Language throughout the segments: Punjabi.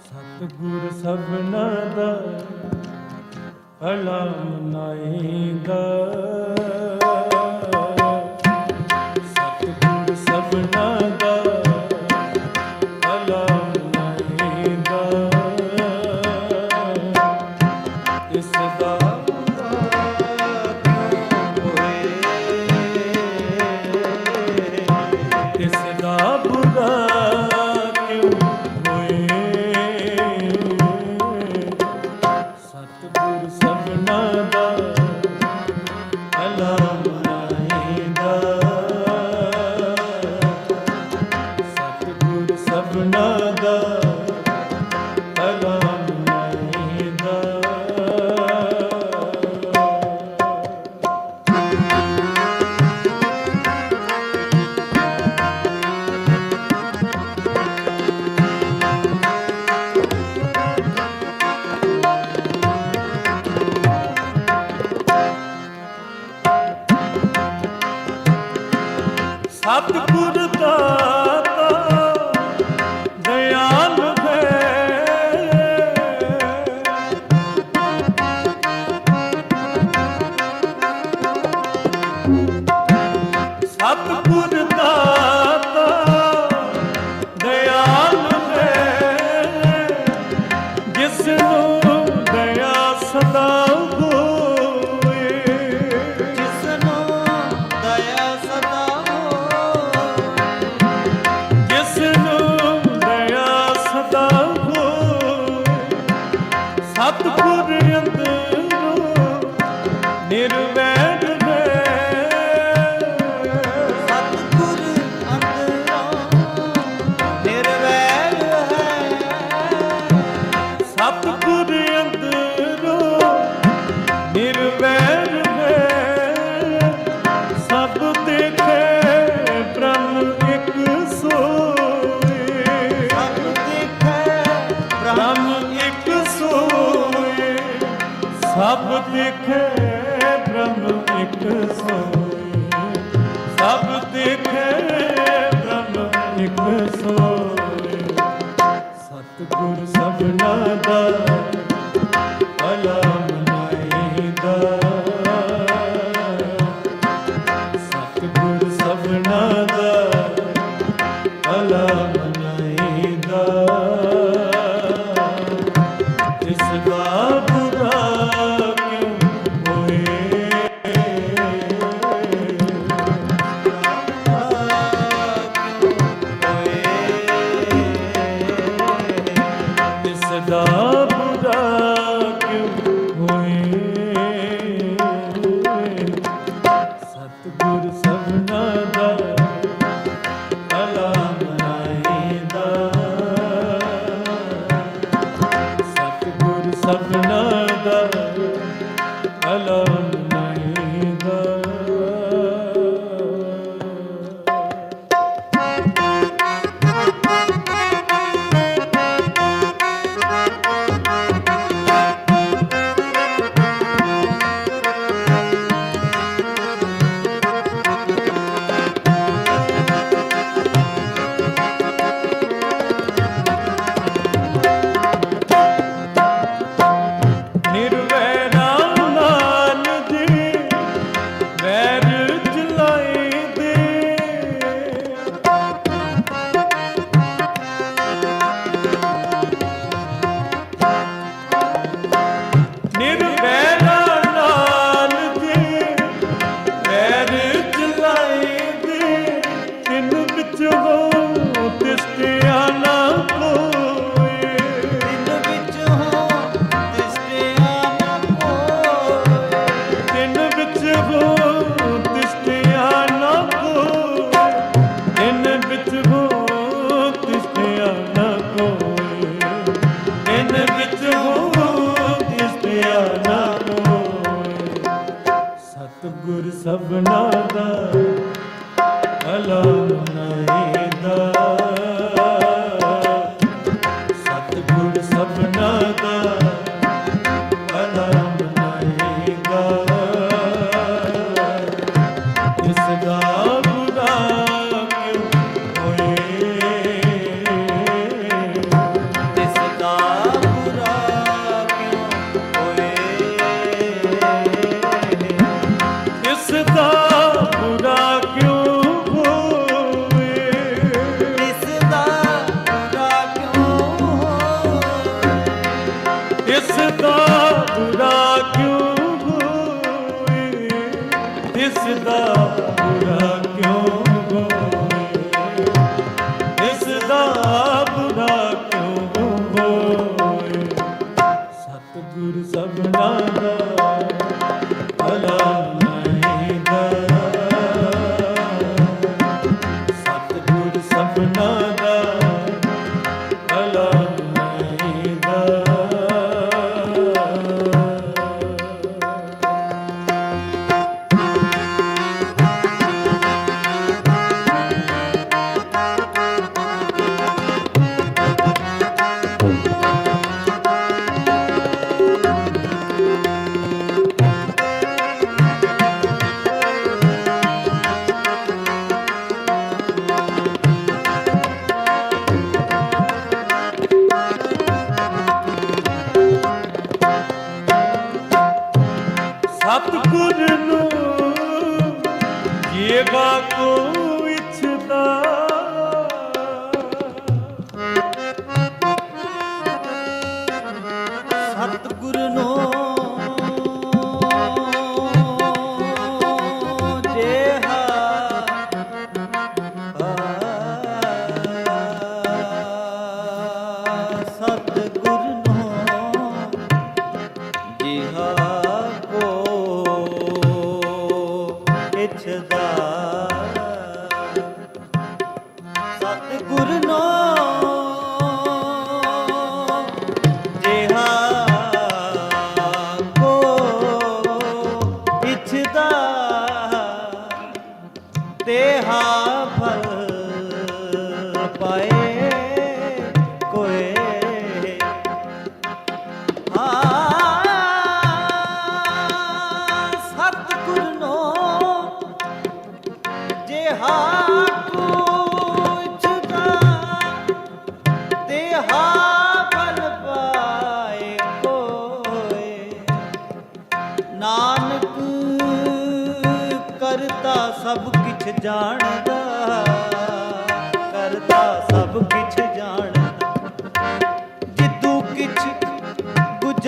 ਸਤਗੁਰ ਸਭਨਾ ਦਾ ਅਲਾ ਮਨਾਏਗਾ ਸਭਨਾ ਦਾ ਅਲਾ ਸਭ ਪੁਰਤਾ ਸਤਿਗੁਰ ਅੰਦਰ। ਸਭ ਦੇਖੇ ਬ੍ਰਹਮ ਇੱਕ ਸੋਈ ਸਭ ਦੇਖੇ ਬ੍ਰਹਮ ਇੱਕ ਸੋਈ ਸਤਿਗੁਰ ਸਭਨਾ ਦਾ ਭਲਾ ਮਨਾਏਦਾ ਸਤਿਗੁਰ ਸਭਨਾ ਦਾ ਭਲਾ ਮਨਾਏਦਾ ਜਿਸ ਦਾ love. ਗੁਨਾਹ ਦਾ ਅਲਾ ਸਤਿਗੁਰ ਸਭਨਾ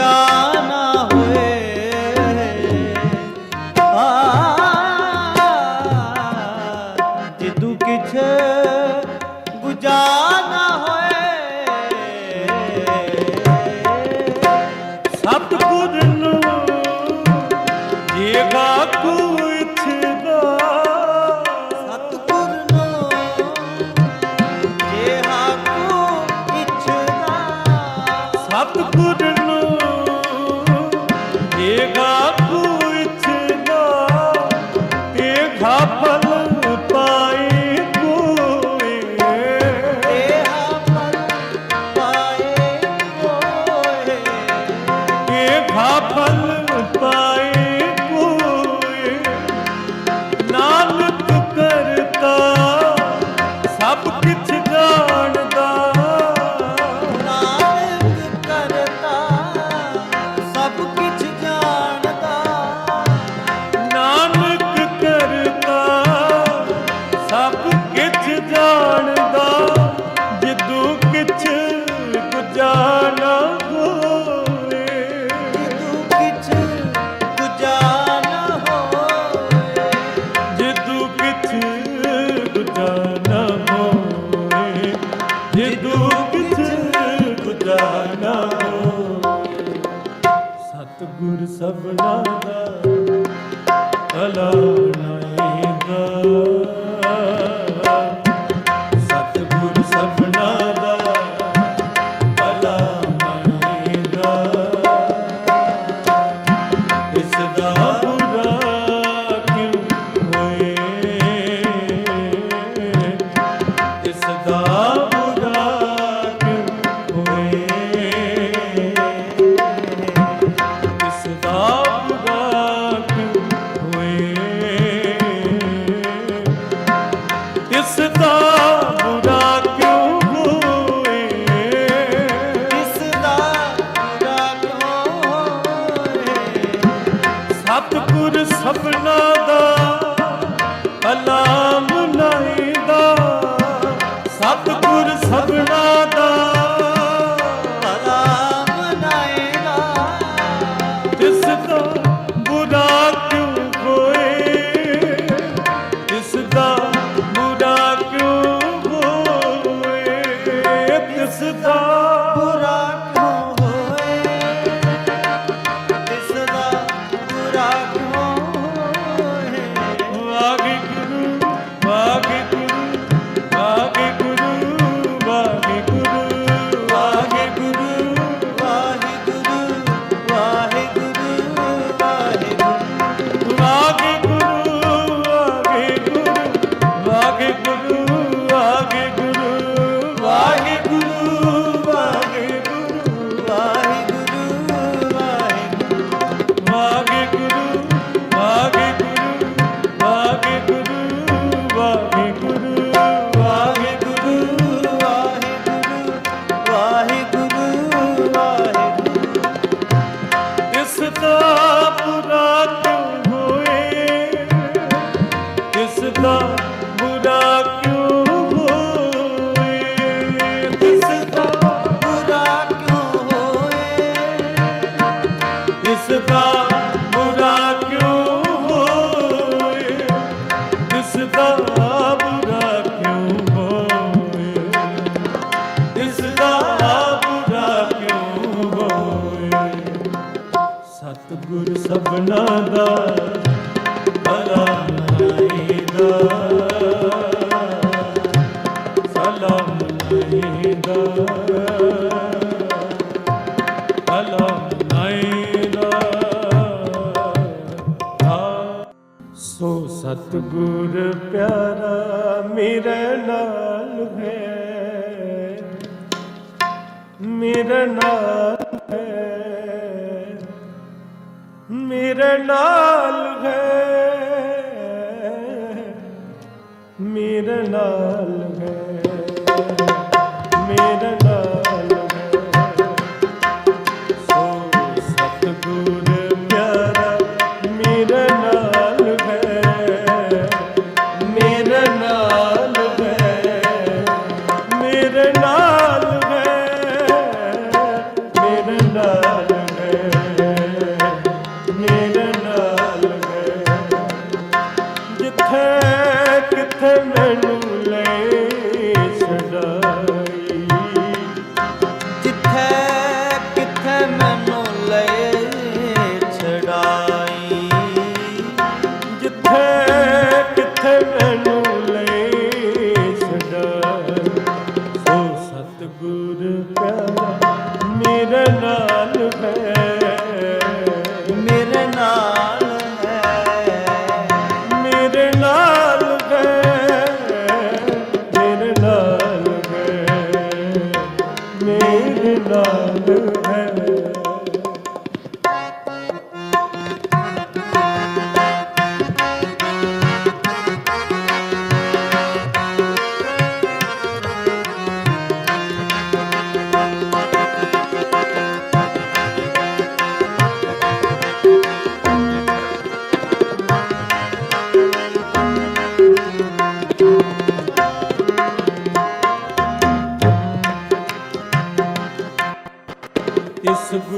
자. ਸਭਨਾ ਦਾ ਭਲਾ ਨਾਈਦਾ ਸਲਾਮ ਨਾਈਦਾ ਸੋ ਸਤਿਗੁਰ ਪਿਆਰਾ ਮੇਰੇ ਨਾਲ ਹੈ। ਮੇਰੇ ਨਾਲ ਮੇਰੇ ਨਾਲ ਹੈ। ਮੇਰੇ ਨਾਲ ਹੈ। ਮੇਰੇ ਨਾਲ ਹੈ। ਸੋ ਸਤਿਗੁਰ ਪਿਆਰਾ, ਮੇਰੇ ਨਾਲ ਹੈ। ਮੇਰੇ ਨਾਲ ਹੈ। ਮੇਰੇ ਨਾਲ ਹੈ। ਮੇਰੇ ਨਾਲ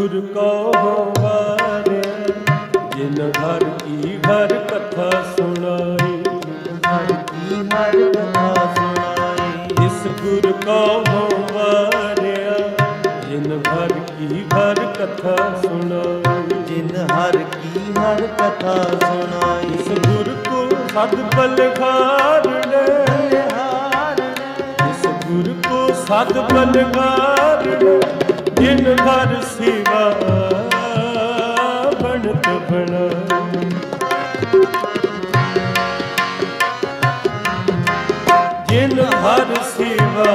ਗੁਰ ਕੋ ਵਾਰਿਆ ਜਿਨ ਹਰ ਕੀ ਹਰ ਕਥਾ ਸੁਣਾਈ। ਹਰ ਕੀ ਹਰ ਕਥਾ ਸੁਣਾਈ ਇਸ ਗੁਰ ਕੋ ਵਾਰਿਆ ਜਿਨ ਹਰ ਕੀ ਹਰ ਕਥਾ ਸੁਣਾਈ। ਜਿਨ ਹਰ ਕੀ ਹਰ ਕਥਾ ਸੁਣਾਈ। ਇਸ ਗੁਰ ਕੋ ਸਦ ਬਲਖਾਰ ਹਾਰ ਇਸ ਗੁਰ ਕੋ ਸਦ ਬਲਖਾਰ ਜਿਨ ਹਰ ਸਿਵਾ ਬਣਤ ਬਣਾਈ ਜਿਨ ਹਰ ਸਿਵਾ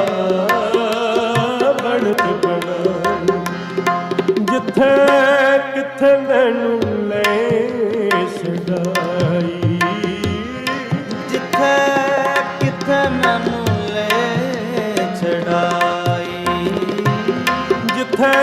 ਬਣਤ ਬਣਾਈ ਜਿੱਥੇ ਕਿੱਥੇ ਮੈਨੂੰ ਲੈ ਛਡਾਈ ਜਿੱਥੇ ਕਿੱਥੇ ਮੈਨੂੰ ਲੈ ਛਡਾਈ। ਜਿੱਥੇ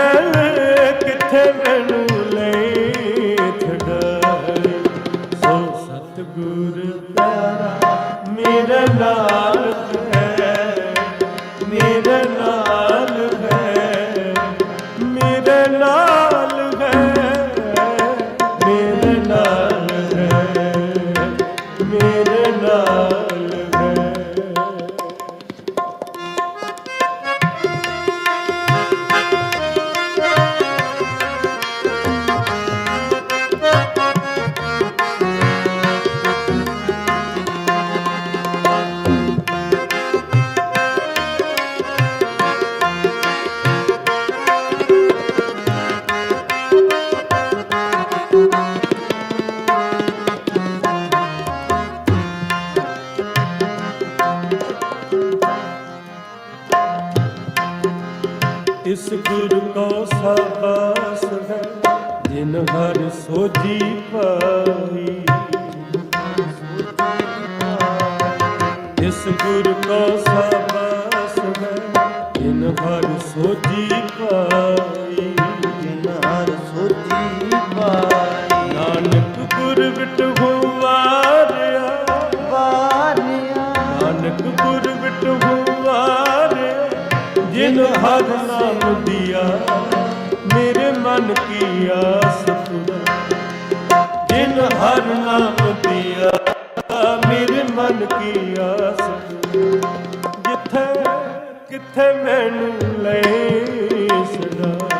ਆਸ ਜਿੱਥੇ ਕਿੱਥੇ ਮੈਨੂੰ ਲੈ ਸਦਾਈ